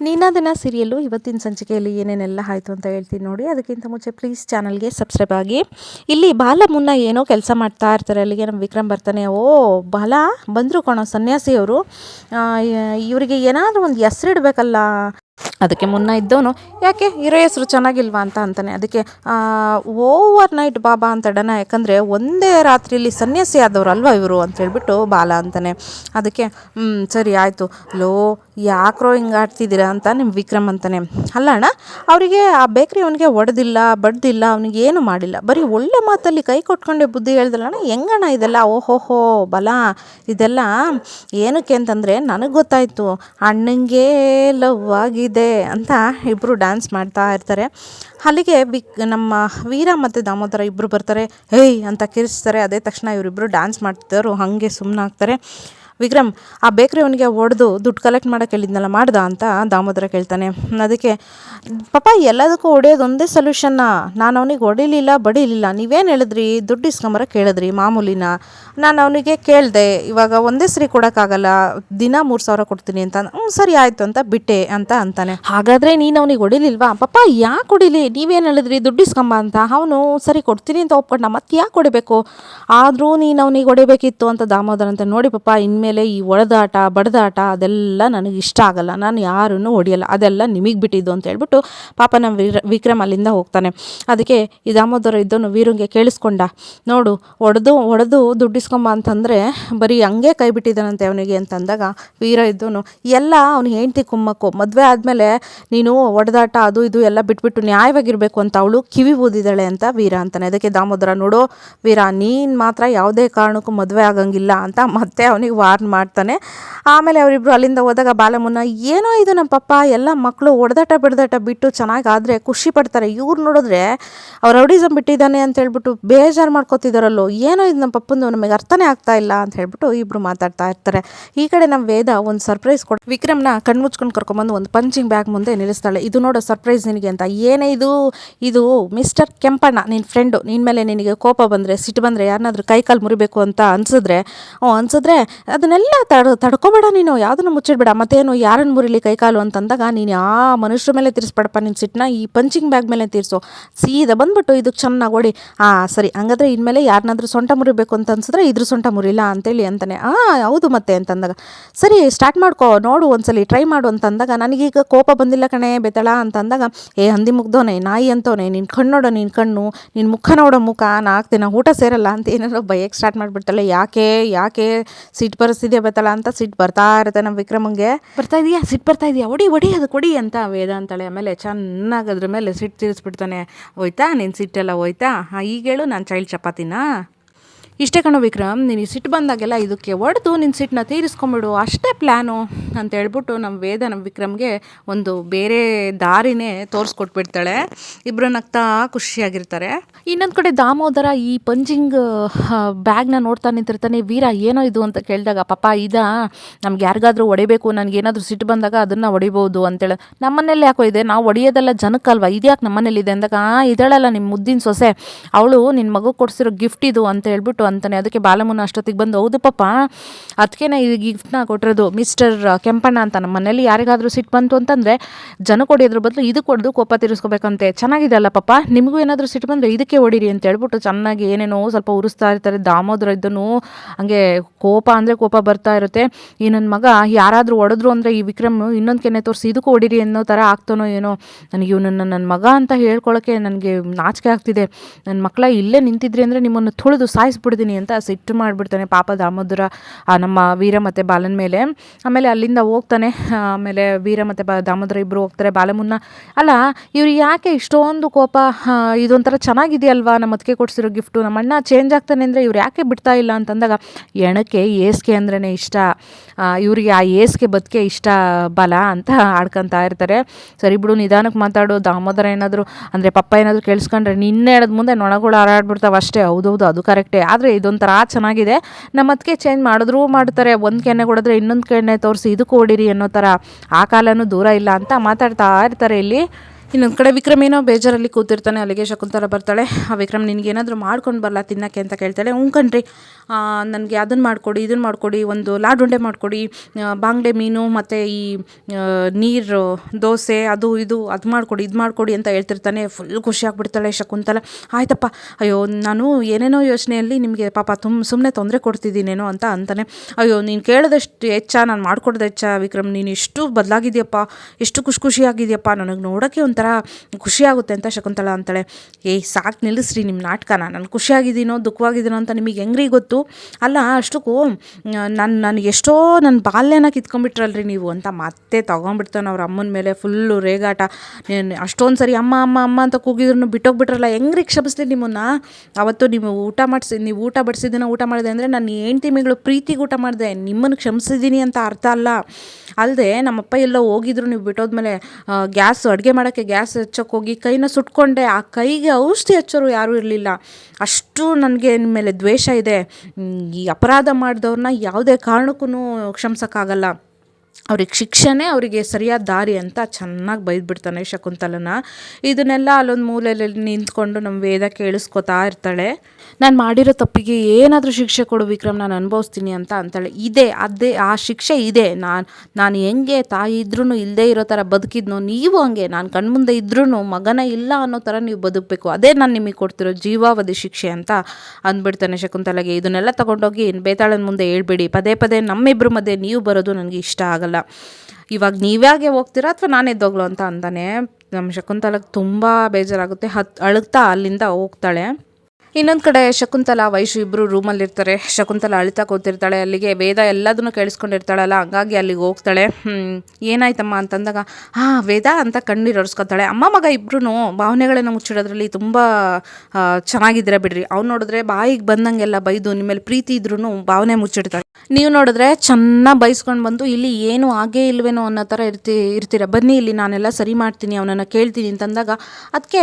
ನೀನಾದನ serial ಇವತ್ತಿನ ಸಂಚಿಕೆಯಲ್ಲಿ ಏನೇನೆಲ್ಲ ಆಯಿತು ಅಂತ ಹೇಳ್ತೀನಿ ನೋಡಿ. ಅದಕ್ಕಿಂತ ಮುಂಚೆ ಪ್ಲೀಸ್ ಚಾನಲ್ಗೆ ಸಬ್ಸ್ಕ್ರೈಬ್ ಆಗಿ. ಇಲ್ಲಿ ಬಾಲ ಮುನ್ನ ಏನೋ ಕೆಲಸ ಮಾಡ್ತಾ ಇರ್ತಾರೆ. ಅಲ್ಲಿಗೆ ನಮ್ಮ ವಿಕ್ರಮ್ ಬರ್ತಾನೆ. ಓ, ಬಾಲ ಬಂದರು ಕಣೋ ಸನ್ಯಾಸಿಯವರು. ಇವರಿಗೆ ಏನಾದರೂ ಒಂದು ಹೆಸ್ರಿಡ್ಬೇಕಲ್ಲ ಅದಕ್ಕೆ ಮುನ್ನ ಇದ್ದವನು, ಯಾಕೆ? ಇರೋ ಹೆಸರು ಚೆನ್ನಾಗಿಲ್ವಾ ಅಂತ ಅಂತಾನೆ. ಅದಕ್ಕೆ ಓವರ್ ನೈಟ್ ಬಾಬಾ ಅಂತ ಡನ, ಯಾಕಂದರೆ ಒಂದೇ ರಾತ್ರಿಯಲ್ಲಿ ಸನ್ಯಾಸಿ ಆದವರು ಅಲ್ವಾ ಇವರು ಅಂತ ಹೇಳ್ಬಿಟ್ಟು ಬಾಲ ಅಂತಾನೆ. ಅದಕ್ಕೆ ಸರಿ ಆಯಿತು. ಲೋ, ಯಾಕ್ರೋ ಹಿಂಗೆ ಆಡ್ತಿದ್ದೀರಾ ಅಂತ ನಿಮ್ಮ ವಿಕ್ರಮ್ ಅಂತಾನೆ. ಅಲ್ಲ ಅಣ್ಣ, ಅವರಿಗೆ ಆ ಬೇಕ್ರಿ ಅವನಿಗೆ ಒಡೆದಿಲ್ಲ, ಬಡ್ದಿಲ್ಲ, ಅವನಿಗೆ ಏನು ಮಾಡಿಲ್ಲ. ಬರೀ ಒಳ್ಳೆ ಮಾತಲ್ಲಿ ಕೈ ಕೊಟ್ಕೊಂಡೆ ಬುದ್ಧಿ ಹೇಳ್ದಲ್ಲ ಅಣ್ಣ, ಹೆಂಗಣ್ಣ ಇದೆಲ್ಲ? ಓಹೋಹೋ, ಬಲ. ಇದೆಲ್ಲ ಏನಕ್ಕೆ ಅಂತಂದರೆ ನನಗೆ ಗೊತ್ತಾಯಿತು. ಅಣ್ಣಂಗೆ ಲವ್ ಆಗಿದೆ. ಅಂತ ಇಬ್ಬರು ಡ್ಯಾನ್ಸ್ ಮಾಡ್ತಾ ಇರ್ತಾರೆ. ಅಲ್ಲಿಗೆ ಬಿಕ್ ನಮ್ಮ ವೀರ ಮತ್ತು ದಾಮೋದರ ಇಬ್ಬರು ಬರ್ತಾರೆ ಹೇಯ್ ಅಂತ ಕಿರಿಸ್ತಾರೆ ಅದೇ ತಕ್ಷಣ ಇವರಿಬ್ಬರು ಡ್ಯಾನ್ಸ್ ಮಾಡ್ತಿದ್ದವರು ಹಾಗೆ ಸುಮ್ಮನಾಗ್ತಾರೆ ವಿಕ್ರಮ್, ಆ ಬೇಕ್ರಿ ಅವನಿಗೆ ಹೊಡೆದು ದುಡ್ಡು ಕಲೆಕ್ಟ್ ಮಾಡೋಕೆ ಹೇಳಿದ್ನಲ್ಲ, ಮಾಡ್ದ ಅಂತ ದಾಮೋದರ ಕೇಳ್ತಾನೆ. ಅದಕ್ಕೆ ಪಾಪ ಎಲ್ಲದಕ್ಕೂ ಹೊಡೆಯೋದು ಒಂದೇ ಸೊಲ್ಯೂಷನ್ನ ನಾನು ಅವನಿಗೆ ಹೊಡಿಲಿಲ್ಲ, ಬಡಿಲಿಲ್ಲ. ನೀವೇನು ಹೇಳಿದ್ರಿ? ದುಡ್ಡು ಇಸ್ಕೊಂಬರ ಕೇಳಿದ್ರಿ ಮಾಮೂಲಿನ. ನಾನು ಅವನಿಗೆ ಕೇಳಿದೆ, ಇವಾಗ ಒಂದೇ ಸರಿ ಕೊಡೋಕ್ಕಾಗಲ್ಲ, ದಿನ ಮೂರು ಸಾವಿರ ಕೊಡ್ತೀನಿ ಅಂತ ಹ್ಞೂ ಸರಿ ಆಯಿತು ಅಂತ ಬಿಟ್ಟೆ ಅಂತ ಅಂತಾನೆ. ಹಾಗಾದರೆ ನೀನು ಅವನಿಗೆ ಹೊಡಿಲಿಲ್ವಾ? ಪಾಪ ಯಾಕೆ ಹೊಡಿಲಿ? ನೀವೇನು ಹೇಳಿದ್ರಿ? ದುಡ್ಡು ಇಸ್ಕೊಂಬ ಅಂತ. ಅವನು, ಸರಿ, ಕೊಡ್ತೀನಿ ಅಂತ ಒಪ್ಕೊಂಡ. ಮತ್ತೆ ಯಾಕೆ ಹೊಡಿಬೇಕು? ಆದರೂ ನೀನು ಅವನಿಗೆ ಹೊಡಿಬೇಕಿತ್ತು ಅಂತ ದಾಮೋದರ ಅಂತ ನೋಡಿ ಪಾಪ ಇನ್ಮೇಲೆ ಈ ಒಡೆದಾಟ ಬಡದಾಟ ಅದೆಲ್ಲ ನನಗೆ ಇಷ್ಟ ಆಗಲ್ಲ. ನಾನು ಯಾರನ್ನು ಹೊಡೆಯಲ್ಲ. ಅದೆಲ್ಲ ನಿಮಗೆ ಬಿಟ್ಟಿದ್ದು ಅಂತ ಹೇಳ್ಬಿಟ್ಟು ಪಾಪ ನಮ್ಮ ವೀರ, ವಿಕ್ರಮ್ ಅಲ್ಲಿಂದ ಹೋಗ್ತಾನೆ. ಅದಕ್ಕೆ ಈ ದಾಮೋದರ ಇದ್ದನು ವೀರಂಗೆ ಕೇಳಿಸ್ಕೊಂಡ, ನೋಡು ಒಡೆದು ಒಡೆದು ದುಡ್ಡಿಸ್ಕೊಂಬ ಅಂತಂದರೆ ಬರೀ ಹಂಗೆ ಕೈ ಬಿಟ್ಟಿದ್ದಾನಂತೆ ಅವನಿಗೆ. ಅಂತಂದಾಗ ವೀರ ಇದ್ದನು ಎಲ್ಲ ಅವನು ಹೆಂಡತಿ ಕುಮ್ಮಕ್ಕು, ಮದುವೆ ಆದಮೇಲೆ ನೀನು ಒಡೆದಾಟ, ಅದು ಇದು ಎಲ್ಲ ಬಿಟ್ಬಿಟ್ಟು ನ್ಯಾಯವಾಗಿರಬೇಕು ಅಂತ ಅವಳು ಕಿವಿ ಊದಿದ್ದಾಳೆ ಅಂತ ವೀರ ಅಂತಾನೆ. ಅದಕ್ಕೆ ದಾಮೋದರ, ನೋಡು ವೀರ, ನೀನು ಮಾತ್ರ ಯಾವುದೇ ಕಾರಣಕ್ಕೂ ಮದುವೆ ಆಗಂಗಿಲ್ಲ ಅಂತ ಮತ್ತೆ ಅವನಿಗೆ ಮಾಡ್ತಾನೆ. ಆಮೇಲೆ ಅವರಿಬ್ಬರು ಅಲ್ಲಿಂದ ಹೋದಾಗ ಬಾಲಮುನ್ನ, ಏನೋ ಇದು ನಮ್ಮ ಪಪ್ಪ, ಎಲ್ಲ ಮಕ್ಕಳು ಹೊಡೆದಾಟ ಬಿಡ್ದಾಟ ಬಿಟ್ಟು ಚೆನ್ನಾಗಾದರೆ ಖುಷಿ ಪಡ್ತಾರೆ. ಇವ್ರು ನೋಡಿದ್ರೆ ಅವ್ರ ರೌಡಿಸಮ್ ಬಿಟ್ಟಿದ್ದಾನೆ ಅಂತ ಹೇಳ್ಬಿಟ್ಟು ಬೇಜಾರು ಮಾಡ್ಕೋತಿದ್ದಾರಲ್ಲೋ ಏನೋ ಇದು ನಮ್ಮ ಪಪ್ಪಂದು ನಮಗೆ ಅರ್ಥನೇ ಆಗ್ತಾ ಇಲ್ಲ ಅಂತ ಹೇಳ್ಬಿಟ್ಟು ಇಬ್ಬರು ಮಾತಾಡ್ತಾ ಇರ್ತಾರೆ. ಈ ಕಡೆ ನಮ್ಮ ವೇದ ಒಂದು ಸರ್ಪ್ರೈಸ್ ಕೊಟ್ಟು ವಿಕ್ರಮ್ನ ಕಣ್ಮುಚ್ಕೊಂಡು ಕರ್ಕೊಂಬಂದು ಒಂದು ಪಂಚಿಂಗ್ ಬ್ಯಾಗ್ ಮುಂದೆ ನಿಲ್ಲಿಸ್ತಾಳೆ. ಇದು ನೋಡೋ ಸರ್ಪ್ರೈಸ್ ನಿನಗೆ ಅಂತ. ಏನೇ ಇದು? ಇದು ಮಿಸ್ಟರ್ ಕೆಂಪಣ್ಣ ನಿನ್ನ ಫ್ರೆಂಡು ನಿನ್ನ ಮೇಲೆ ನಿನಗೆ ಕೋಪ ಬಂದರೆ, ಸಿಟ್ಟು ಬಂದರೆ ಯಾರನ್ನಾದ್ರೂ ಕೈ ಕಾಲು ಮುರಿಬೇಕು ಅಂತ ಅನ್ಸಿದ್ರೆ ಅನ್ಸಿದ್ರೆ ಅದನ್ನೆಲ್ಲ ತಡ, ತಡ್ಕೊಬೇಡ ನೀನು. ಯಾವುದನ್ನು ಮುಚ್ಚಿಡ್ಬೇಡ. ಮತ್ತೇನು ಯಾರನ್ನು ಮುರಿಲಿ ಕೈಕಾಲು ಅಂತಂದಾಗ ನೀನು ಆ ಮನುಷ್ಯರ ಮೇಲೆ ತೀರಿಸ್ಬೇಡಪ್ಪ. ನಿನ್ನ ಸಿಟ್ಟನ್ನ ಈ ಪಂಚಿಂಗ್ ಬ್ಯಾಗ್ ಮೇಲೆ ತೀರಿಸು. ಸೀದಾ ಬಂದ್ಬಿಟ್ಟು ಇದಕ್ಕೆ ಚೆನ್ನಾಗಿ ಓಡಿ. ಹಾಂ ಸರಿ, ಹಂಗಾದ್ರೆ ಇನ್ಮೇಲೆ ಯಾರನ್ನಾದ್ರೂ ಸೊಂಟ ಮುರಿಬೇಕು ಅಂತ ಅನ್ಸಿದ್ರೆ ಇದ್ರ ಸೊಂಟ ಮುರಿಲ್ಲ ಅಂತೇಳಿ ಅಂತಾನೆ. ಆ, ಹೌದು ಮತ್ತೆ ಅಂತಂದಾಗ. ಸರಿ ಸ್ಟಾರ್ಟ್ ಮಾಡ್ಕೋ. ನೋಡು ಒಂದ್ಸಲಿ ಟ್ರೈ ಮಾಡು ಅಂತಂದಾಗ ನನಗೀಗ ಕೋಪ ಬಂದಿಲ್ಲ ಕಣೆ, ಬೆತಳ ಅಂತಂದಾಗ, ಏ, ಹಂದಿ ಮುಗ್ದೋನೆ, ನಾಯಿ ಅಂತೋನೆ ನಿನ್ನ ಕಣ್ಣು ನೋಡೋ ನಿನ್ನ ಕಣ್ಣು ನಿನ್ನ ಮುಖ ನೋಡೋ, ಮುಖ ನಾಲ್ಕು ದಿನ ಊಟ ಸೇರಲ್ಲ ಅಂತ ಏನಾದ್ರು ಬಯಕ್ಕೆ ಸ್ಟಾರ್ಟ್ ಮಾಡಿಬಿಡ್ತಾಳೆ ಯಾಕೆ ಯಾಕೆ? ಸೀಟ್ ಸಿಟ್ಟು ಬರೆಸ್ತಿದ್ಯಾ ಬತ್ತಲ್ಲ ಅಂತ ಸಿಟ್ಟು ಬರ್ತಾ ಇರುತ್ತೆ ನಮ್ಮ ವಿಕ್ರಮಂಗೆ. ಬರ್ತಾ ಇದೆಯಾ? ಸಿಟ್ಟು ಬರ್ತಾ ಇದೆಯಾ? ಒಡಿ ಒಡಿ, ಅದು ಕೊಡಿ ಅಂತ ವೇದ ಅಂತಾಳೆ. ಆಮೇಲೆ ಚೆನ್ನಾಗಿ ಅದ್ರ ಮೇಲೆ ಸಿಟ್ಟು ತೀರಿಸ್ಬಿಡ್ತಾನೆ. ಹೋಯ್ತಾ? ನಿನ್ನ ಸಿಟ್ಟೆಲ್ಲ ಹೋಯ್ತಾ? ಹಾಂ, ಈಗ ಹೇಳು, ನಾನು ಚೈಲ್ಡ್ ಚಪಾತಿನಾ? ಇಷ್ಟೇ ಕಣೋ ವಿಕ್ರಮ್, ನೀನು ಸಿಟ್ಟು ಬಂದಾಗೆಲ್ಲ ಇದಕ್ಕೆ ಒಡೆದು ನಿನ್ನ ಸಿಟ್ಟನ್ನ ತೀರಿಸ್ಕೊಂಬಿಡು, ಅಷ್ಟೇ ಪ್ಲ್ಯಾನು ಅಂತ ಹೇಳ್ಬಿಟ್ಟು ನಮ್ಮ ವೇದ ನಮ್ಮ ವಿಕ್ರಮ್ಗೆ ಒಂದು ಬೇರೆ ದಾರಿನೇ ತೋರಿಸ್ಕೊಟ್ಬಿಡ್ತಾಳೆ. ಇಬ್ಬರು ನಗ್ತಾ ಖುಷಿಯಾಗಿರ್ತಾರೆ. ಇನ್ನೊಂದು ಕಡೆ ದಾಮೋದರ ಈ ಪಂಜಿಂಗ್ ಬ್ಯಾಗ್ನ ನೋಡ್ತಾ ನಿಂತಿರ್ತಾನೆ, ವೀರ, ಏನೋ ಇದು? ಅಂತ ಕೇಳಿದಾಗ, ಪಾಪ, ಇದ? ನಮ್ಗೆ ಯಾರಿಗಾದ್ರೂ ಹೊಡಿಬೇಕು ನನಗೇನಾದ್ರೂ ಸಿಟ್ಟು ಬಂದಾಗ ಅದನ್ನು ಹೊಡಿಬೋದು ಅಂತೇಳಿ. ನಮ್ಮನೇಲಿ ಯಾಕೋ ಇದೆ, ನಾವು ಹೊಡೆಯೋದೆಲ್ಲ ಜನಕ್ಕಲ್ವಾ? ಇದ್ಯಾಕೆ ನಮ್ಮನೇಲಿದೆ ಅಂದಾಗ ಇದಳಲ್ಲ ನಿಮ್ಮ ಮುದ್ದಿನ ಸೊಸೆ, ಅವಳು ನಿನ್ನ ಮಗು ಕೊಡಿಸಿರೋ ಗಿಫ್ಟ್ ಇದು ಅಂತ ಹೇಳ್ಬಿಟ್ಟು ಅಂತಾನೆ. ಅದಕ್ಕೆ ಬಾಲಮುನ ಅಷ್ಟೊತ್ತಿಗೆ ಬಂದು, ಹೌದು ಪಾಪ ಅದಕ್ಕೆ ಈ ಗಿಫ್ಟ್ನ ಕೊಟ್ಟಿರೋದು ಮಿಸ್ಟರ್ ಕೆಂಪಣ್ಣ ಅಂತ. ನಮ್ಮ ಮನೇಲಿ ಯಾರಿಗಾದರೂ ಸಿಟ್ಟು ಬಂತು ಅಂತಂದರೆ ಜನ ಕೊಡೋದ್ರ ಬದಲು ಇದು ಕೊಡೋದು ಕೋಪ ತೀರಿಸ್ಕೋಬೇಕಂತೆ. ಚೆನ್ನಾಗಿದೆ ಅಲ್ಲ ಪಾಪ? ನಿಮಗೂ ಏನಾದರೂ ಸಿಟ್ಟು ಬಂದರೆ ಇದಕ್ಕೆ ಹೊಡೀರಿ ಅಂತ ಹೇಳ್ಬಿಟ್ಟು ಚೆನ್ನಾಗಿ ಏನೇನೋ ಸ್ವಲ್ಪ ಉರಿಸ್ತಾ ಇರ್ತಾರೆ. ದಾಮೋದರ ಇದ್ದನು, ಹಂಗೆ ಕೋಪ ಅಂದರೆ ಕೋಪ ಬರ್ತಾ ಇರುತ್ತೆ. ಈ ನನ್ನ ಮಗ ಯಾರಾದರೂ ಹೊಡೆದ್ರು ಅಂದರೆ ಈ ವಿಕ್ರಮ್ ಇನ್ನೊಂದು ಕೆನೆ ತೋರಿಸಿ ಇದಕ್ಕೂ ಹೊಡೀರಿ ಅನ್ನೋ ಥರ ಆಗ್ತಾನೋ ಏನೋ. ನನಗೆ ಇವನನ್ನು ನನ್ನ ಮಗ ಅಂತ ಹೇಳ್ಕೊಳ್ಳೋಕ್ಕೆ ನನಗೆ ನಾಚಿಕೆ ಆಗ್ತಿದೆ. ನನ್ನ ಮಕ್ಕಳ ಇಲ್ಲೇ ನಿಂತಿದ್ರಿ ಅಂದರೆ ನಿಮ್ಮನ್ನು ತುಳಿದು ಸಾಯಿಸ್ಬಿಡ್ತೀನಿ ಅಂತ ಸಿಟ್ಟು ಮಾಡಿಬಿಡ್ತಾನೆ ಪಾಪ ದಾಮೋದರ ನಮ್ಮ ವೀರ ಮತ್ತು ಬಾಲನ ಮೇಲೆ. ಆಮೇಲೆ ಅಲ್ಲಿಂದ ಹೋಗ್ತಾನೆ. ಆಮೇಲೆ ವೀರ ಮತ್ತು ಬಾ, ದಾಮೋದರ ಇಬ್ಬರು ಹೋಗ್ತಾರೆ. ಬಾಲಮುನ್ನ, ಅಲ್ಲ, ಇವ್ರು ಯಾಕೆ ಇಷ್ಟೊಂದು ಕೋಪ? ಇದೊಂಥರ ಚೆನ್ನಾಗಿದೆಯಲ್ವಾ? ನಮ್ಮ ಅದಕ್ಕೆ ಕೊಡಿಸಿರೋ ಗಿಫ್ಟು ನಮ್ಮ ಅಣ್ಣ ಚೇಂಜ್ ಆಗ್ತಾನೆ ಅಂದರೆ ಇವ್ರು ಯಾಕೆ ಬಿಡ್ತಾ ಇಲ್ಲ? ಅಂತಂದಾಗ ಎಣಕ್ಕೆ ಏಸ್ಗೆ ಅಂದ್ರೇ ಇಷ್ಟ. ಇವರಿಗೆ ಆ ಏಸ್ಗೆ ಬದುಕೆ ಇಷ್ಟ ಬಲ ಅಂತ ಆಡ್ಕೊತಾ ಇರ್ತಾರೆ. ಸರಿ ಬಿಡು, ನಿಧಾನಕ್ಕೆ ಮಾತಾಡು. ದಾಮೋದರ ಏನಾದರೂ, ಅಂದರೆ ಪಪ್ಪ ಏನಾದರೂ ಕೇಳಿಸ್ಕೊಂಡ್ರೆ ನಿನ್ನೆ ಹೇಳೋದು ಮುಂದೆ ನೊಣಗಳು ಹಾರಾಡ್ಬಿಡ್ತಾವೆ ಅಷ್ಟೇ ಹೌದೌದು ಅದು ಕರೆಕ್ಟೇ. ಆದರೆ ಇದೊಂಥರ ಚೆನ್ನಾಗಿದೆ. ನಮ್ಮ ಅದಕ್ಕೆ ಚೇಂಜ್ ಮಾಡಿದ್ರು ಮಾಡ್ತಾರೆ. ಒಂದು ಕೆನ್ನೆ ಕೊಡಿದ್ರೆ ಇನ್ನೊಂದು ಕೆನ್ನೆ ತೋರಿಸಿ, ಇದು ಕೊಡಿರಿ ಅನ್ನೋ ಥರ ಆ ಕಾಲನೂ ದೂರ ಇಲ್ಲ ಅಂತ ಮಾತಾಡ್ತಾ ಇರ್ತಾರೆ ಇಲ್ಲಿ. ಇನ್ನೊಂದು ಕಡೆ ವಿಕ್ರಮ್ ಏನೋ ಬೇಜಾರಲ್ಲಿ ಕೂತಿರ್ತಾನೆ, ಅಲ್ಲಿಗೆ ಶಕುಂತಲ ಬರ್ತಾಳೆ. ಆ ವಿಕ್ರಮ್ ನಿನಗೆ ಏನಾದರೂ ಮಾಡ್ಕೊಂಡು ಬರಲ್ಲ ತಿನ್ನಕ್ಕೆ ಅಂತ ಕೇಳ್ತಾಳೆ. ಹ್ಞೂ ಕಣ್ರಿ ನನಗೆ ಅದನ್ನು ಮಾಡಿಕೊಡಿ ಇದನ್ನು ಮಾಡಿಕೊಡಿ, ಒಂದು ಲಾಡುಂಡೆ ಮಾಡಿಕೊಡಿ ಬಾಂಗ್ಡೆ ಮೀನು ಮತ್ತು ಈ ನೀರು, ದೋಸೆ, ಅದು ಇದು, ಅದು ಮಾಡಿಕೊಡಿ, ಇದು ಮಾಡಿಕೊಡಿ ಅಂತ ಹೇಳ್ತಿರ್ತಾನೆ. ಫುಲ್ ಖುಷಿ ಆಗ್ಬಿಡ್ತಾಳೆ ಶಕುಂತಲ. ಆಯ್ತಪ್ಪ, ಅಯ್ಯೋ, ನಾನು ಏನೇನೋ ಯೋಚನೆಯಲ್ಲಿ ನಿಮಗೆ ಪಾಪ ತುಂಬ ಸುಮ್ಮನೆ ತೊಂದರೆ ಕೊಡ್ತಿದ್ದೀನೇನೋ ಅಂತ ಅಂತಾನೆ. ಅಯ್ಯೋ, ನೀನು ಕೇಳಿದಷ್ಟು ಹೆಚ್ಚ ನಾನು ಮಾಡ್ಕೊಡ್ದೆ ಹೆಚ್ಚ ವಿಕ್ರಮ್, ನೀನು ಎಷ್ಟು ಬದಲಾಗಿದೆಯಪ್ಪ ಎಷ್ಟು ಖುಷಿ ಖುಷಿಯಾಗಿದೆಯಪ್ಪ ನನಗೆ ನೋಡೋಕ್ಕೆ ಒಂಥರ ಖುಷಿಯಾಗುತ್ತೆ ಅಂತ ಶಕುಂತಳ ಅಂತಾಳೆ. ಏಯ್, ಸಾಕು ನಿಲ್ಲಿಸ್ರಿ ನಿಮ್ಮ ನಾಟಕನ ನಾನು ಖುಷಿಯಾಗಿದ್ದೀನೋ, ದುಃಖವಾಗಿದ್ದೀನೋ ಅಂತ ನಿಮಗೆ ಹೆಂಗ್ರಿ ಗೊತ್ತು? ಅಲ್ಲ ಅಷ್ಟಕ್ಕೂ ನಾನು ನಾನು ಎಷ್ಟೋ ನನ್ನ ಬಾಲ್ಯನ ಕಿತ್ಕೊಂಡ್ಬಿಟ್ರಲ್ರಿ ನೀವು ಅಂತ ಮತ್ತೆ ತೊಗೊಂಡ್ಬಿಡ್ತಾನೆ ಅವ್ರ ಅಮ್ಮನ ಮೇಲೆ ಫುಲ್ಲು ರೇಗಾಟ. ನೀನು ಅಷ್ಟೊಂದು ಸರಿ ಅಮ್ಮ ಅಮ್ಮ ಅಮ್ಮ ಅಂತ ಕೂಗಿದ್ರು ಬಿಟ್ಟೋಗ್ಬಿಟ್ರಲ್ಲ, ಹೆಂಗ್ರಿ ಕ್ಷಮಿಸ್ಲಿ ನಿಮ್ಮನ್ನ? ಅವತ್ತು ನೀವು ಊಟ ಮಾಡಿಸಿ, ನೀವು ಊಟ ಬಡಿಸಿದ್ದೀನ ಊಟ ಮಾಡಿದೆ ಅಂದರೆ ನಾನು ಹೆಂಡ್ತಿ ಮಗಳು ಪ್ರೀತಿಗೆ ಊಟ ಮಾಡಿದೆ. ನಿಮ್ಮನ್ನು ಕ್ಷಮಿಸಿದ್ದೀನಿ ಅಂತ ಅರ್ಥ ಅಲ್ಲ. ಅಲ್ಲದೆ ನಮ್ಮಪ್ಪ ಎಲ್ಲೋ ಹೋಗಿದ್ರು ನೀವು ಬಿಟ್ಟೋದ್ಮೇಲೆ ಗ್ಯಾಸ್ ಅಡುಗೆ ಮಾಡೋಕ್ಕೆ ಗ್ಯಾಸ್ ಹಚ್ಚಕ್ಕೆ ಹೋಗಿ ಕೈನ ಸುಟ್ಕೊಂಡೆ, ಆ ಕೈಗೆ ಔಷಧಿ ಹಚ್ಚೋರು ಯಾರೂ ಇರಲಿಲ್ಲ. ಅಷ್ಟು ನನಗೆ ಮೇಲೆ ದ್ವೇಷ ಇದೆ. ಈ ಅಪರಾಧ ಮಾಡಿದವ್ರನ್ನ ಯಾವುದೇ ಕಾರಣಕ್ಕೂ ಕ್ಷಮಿಸೋಕ್ಕಾಗಲ್ಲ. ಅವ್ರಿಗೆ ಶಿಕ್ಷೆನೇ ಅವರಿಗೆ ಸರಿಯಾದ ದಾರಿ ಅಂತ ಚೆನ್ನಾಗಿ ಬೈದ್ಬಿಡ್ತಾನೆ ಶಕುಂತಲನ. ಇದನ್ನೆಲ್ಲ ಅಲ್ಲೊಂದು ಮೂಲೆಯಲ್ಲಿ ನಿಂತ್ಕೊಂಡು ನಮ್ಮ ವೇದ ಕೇಳಿಸ್ಕೊತಾ ಇರ್ತಾಳೆ. ನಾನು ಮಾಡಿರೋ ತಪ್ಪಿಗೆ ಏನಾದರೂ ಶಿಕ್ಷೆ ಕೊಡು ವಿಕ್ರಮ್, ನಾನು ಅನುಭವಿಸ್ತೀನಿ ಅಂತ ಅಂತಾಳೆ. ಇದೆ, ಅದೇ, ಆ ಶಿಕ್ಷೆ ಇದೆ. ನಾನು ನಾನು ಹೆಂಗೆ ತಾಯಿ ಇದ್ರೂ ಇಲ್ಲದೇ ಇರೋ ಥರ ಬದುಕಿದ್ನೋ ನೀವು ಹಂಗೆ, ನಾನು ಕಣ್ಮುಂದೆ ಇದ್ರೂ ಮಗನ ಇಲ್ಲ ಅನ್ನೋ ಥರ ನೀವು ಬದುಕಬೇಕು. ಅದೇ ನಾನು ನಿಮಗೆ ಕೊಡ್ತಿರೋ ಜೀವಾವಧಿ ಶಿಕ್ಷೆ ಅಂತ ಅಂದ್ಬಿಡ್ತಾನೆ ಶಕುಂತಲೆಗೆ. ಇದನ್ನೆಲ್ಲ ತಗೊಂಡೋಗಿ ಬೇತಾಳನ ಮುಂದೆ ಹೇಳ್ಬೇಡಿ. ಪದೇ ಪದೇ ನಮ್ಮಿಬ್ಬರ ಮಧ್ಯೆ ನೀವು ಬರೋದು ನನಗೆ ಇಷ್ಟ ಆಗಲ್ಲ. ಇವಾಗ ನೀವ್ಯಾಗೆ ಹೋಗ್ತೀರಾ ಅಥವಾ ನಾನು ಎದ್ದೋಗ್ಲು ಅಂತ ಅಂದಾನೆ ನಮ್ಮ ಶಕುಂತಲಕ್ಕೆ ತುಂಬ ಬೇಜಾರಾಗುತ್ತೆ. ಹತ್, ಅಳುತ್ತಾ ಅಲ್ಲಿಂದ ಹೋಗ್ತಾಳೆ. ಇನ್ನೊಂದು ಕಡೆ ಶಕುಂತಲಾ ವೈಶು ಇಬ್ಬರು ರೂಮಲ್ಲಿರ್ತಾರೆ. ಶಕುಂತಲಾ ಅಳಿತಾ ಕೂತಿರ್ತಾಳೆ. ಅಲ್ಲಿಗೆ ವೇದ ಎಲ್ಲದನ್ನು ಕೇಳಿಸ್ಕೊಂಡಿರ್ತಾಳಲ್ಲ, ಹಂಗಾಗಿ ಅಲ್ಲಿಗೆ ಹೋಗ್ತಾಳೆ. ಏನಾಯ್ತಮ್ಮ ಅಂತಂದಾಗ ಹಾಂ ವೇದ ಅಂತ ಕಣ್ಣೀರು ಒರೆಸ್ಕೊತಾಳೆ. ಅಮ್ಮ ಮಗ ಇಬ್ರು ಭಾವನೆಗಳನ್ನು ಮುಚ್ಚಿಡೋದ್ರಲ್ಲಿ ತುಂಬ ಚೆನ್ನಾಗಿದ್ರೆ ಬಿಡ್ರಿ. ಅವ್ನು ನೋಡಿದ್ರೆ ಬಾಯಿಗೆ ಬಂದಂಗೆಲ್ಲ ಬೈದು ನಿಮ್ಮ ಮೇಲೆ ಪ್ರೀತಿ ಇದ್ರೂ ಭಾವನೆ ಮುಚ್ಚಿಡ್ತಾಳೆ ನೀವು ನೋಡಿದ್ರೆ ಚೆನ್ನಾಗಿ ಬೈಸ್ಕೊಂಡು ಬಂದು, ಇಲ್ಲಿ ಏನು ಆಗೇ ಇಲ್ವೇನೋ ಅನ್ನೋ ಥರ ಇರ್ತಿ, ಇರ್ತೀರ. ಬನ್ನಿ, ಇಲ್ಲಿ ನಾನೆಲ್ಲ ಸರಿ ಮಾಡ್ತೀನಿ, ಅವನನ್ನು ಕೇಳ್ತೀನಿ. ಅಂತಂದಾಗ ಅದಕ್ಕೆ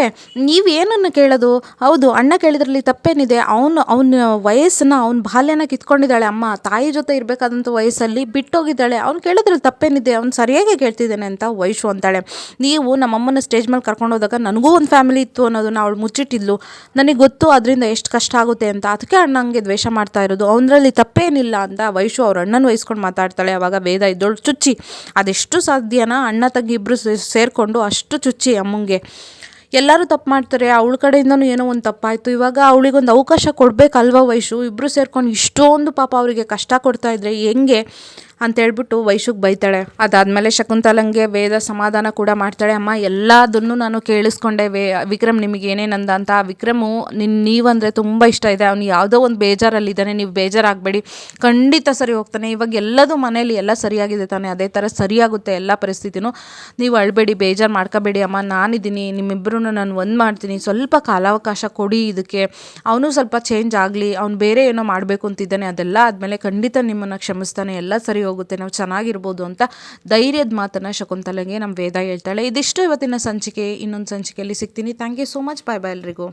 ನೀವು ಏನನ್ನು ಕೇಳೋದು? ಹೌದು, ಅಣ್ಣ ಕೇಳಿದ್ರಲ್ಲಿ ತಪ್ಪೇನಿದೆ? ಅವನು, ಅವನ ವಯಸ್ಸನ್ನ, ಅವನ ಬಾಲ್ಯನ ಕಿತ್ಕೊಂಡಿದ್ದಾಳೆ. ಅಮ್ಮ, ತಾಯಿ ಜೊತೆ ಇರಬೇಕಾದಂಥ ವಯಸ್ಸಲ್ಲಿ ಬಿಟ್ಟೋಗಿದ್ದಾಳೆ. ಅವ್ನು ಕೇಳಿದ್ರಲ್ಲಿ ತಪ್ಪೇನಿದೆ? ಅವ್ನು ಸರಿಯಾಗಿ ಕೇಳ್ತಿದ್ದಾನೆ ಅಂತ ವಯಸ್ಸು ಅಂತಾಳೆ. ನೀವು ನಮ್ಮಮ್ಮನ ಸ್ಟೇಜ್ ಮೇಲೆ ಕರ್ಕೊಂಡು ಹೋದಾಗ ನನಗೂ ಒಂದು ಫ್ಯಾಮಿಲಿ ಇತ್ತು ಅನ್ನೋದನ್ನ ಅವಳು ಮುಚ್ಚಿಟ್ಟಿದ್ಲು. ನನಗೆ ಗೊತ್ತು ಅದರಿಂದ ಎಷ್ಟು ಕಷ್ಟ ಆಗುತ್ತೆ ಅಂತ. ಅದಕ್ಕೆ ಅಣ್ಣ ಹಂಗೆ ದ್ವೇಷ ಮಾಡ್ತಾ ಇರೋದು. ಅವನರಲ್ಲಿ ತಪ್ಪೇನಿಲ್ಲ ಅಂತ ವಯಸ್ಸು ಅವ್ರ ಅಣ್ಣನ ವಹಿಸ್ಕೊಂಡು ಮಾತಾಡ್ತಾಳೆ. ಅವಾಗ ವೇದ ಇದ್ದೋಳು ಚುಚ್ಚಿ. ಅದೆಷ್ಟು ಸಾಧ್ಯನ? ಅಣ್ಣ ತಂಗಿ ಇಬ್ಬರು ಸೇರಿಕೊಂಡು ಅಷ್ಟು ಚುಚ್ಚಿ ಅಮ್ಮಂಗೆ. ಎಲ್ಲರೂ ತಪ್ಪು ಮಾಡ್ತಾರೆ, ಅವಳ ಕಡೆಯಿಂದನೂ ಏನೋ ಒಂದು ತಪ್ಪಾಯಿತು. ಇವಾಗ ಅವಳಿಗೊಂದು ಅವಕಾಶ ಕೊಡಬೇಕಲ್ವ ವೈಶು? ಇಬ್ಬರು ಸೇರ್ಕೊಂಡು ಇಷ್ಟೊಂದು ಪಾಪ ಅವರಿಗೆ ಕಷ್ಟ ಕೊಡ್ತಾ ಇದ್ರೆ ಹೆಂಗೆ? ಅಂತ ಹೇಳ್ಬಿಟ್ಟು ವೈಶುಕ್ ಬೈತಾಳೆ. ಅದಾದಮೇಲೆ ಶಕುಂತಲಂಗೆ ವೇದ ಸಮಾಧಾನ ಕೂಡ ಮಾಡ್ತಾಳೆ. ಅಮ್ಮ, ಎಲ್ಲದನ್ನು ನಾನು ಕೇಳಿಸ್ಕೊಂಡೆ. ವೇ, ವಿಕ್ರಮ್ ನಿಮಗೆ ಏನೇನಂದ ಅಂತ. ವಿಕ್ರಮು ನಿನ್ನ ನೀವಂದರೆ ತುಂಬ ಇಷ್ಟ ಇದೆ. ಅವ್ನು ಯಾವುದೋ ಒಂದು ಬೇಜಾರಲ್ಲಿದ್ದಾನೆ. ನೀವು ಬೇಜಾರಾಗಬೇಡಿ. ಖಂಡಿತ ಸರಿ ಹೋಗ್ತಾನೆ. ಇವಾಗ ಎಲ್ಲದೂ ಮನೇಲಿ ಎಲ್ಲ ಸರಿಯಾಗಿದೆ ತಾನೆ. ಅದೇ ಥರ ಸರಿಯಾಗುತ್ತೆ ಎಲ್ಲ ಪರಿಸ್ಥಿತಿನೂ. ನೀವು ಅಳಬೇಡಿ, ಬೇಜಾರು ಮಾಡ್ಕೋಬೇಡಿ. ಅಮ್ಮ, ನಾನಿದ್ದೀನಿ. ನಿಮ್ಮಿಬ್ಬರೂ ನಾನು ಒಂದು ಮಾಡ್ತೀನಿ. ಸ್ವಲ್ಪ ಕಾಲಾವಕಾಶ ಕೊಡಿ ಇದಕ್ಕೆ ಅವನು ಸ್ವಲ್ಪ ಚೇಂಜ್ ಆಗಲಿ. ಅವ್ನು ಬೇರೆ ಏನೋ ಮಾಡಬೇಕು ಅಂತಿದ್ದಾನೆ. ಅದೆಲ್ಲ ಆದಮೇಲೆ ಖಂಡಿತ ನಿಮ್ಮನ್ನು ಕ್ಷಮಿಸ್ತಾನೆ. ಎಲ್ಲ ಸರಿ ಹೋಗುತ್ತೆ, ನಾವು ಚೆನ್ನಾಗಿರ್ಬೋದು ಅಂತ ಧೈರ್ಯದ ಮಾತನ್ನು ಶಕುಂತಲೆಗೆ ನಮ್ಮ ವೇದ ಹೇಳ್ತಾಳೆ. ಇದಿಷ್ಟು ಇವತ್ತಿನ ಸಂಚಿಕೆ. ಇನ್ನೊಂದು ಸಂಚಿಕೆಯಲ್ಲಿ ಸಿಗ್ತೀನಿ. Thank you so much bye bye ಎಲ್ರಿಗೂ.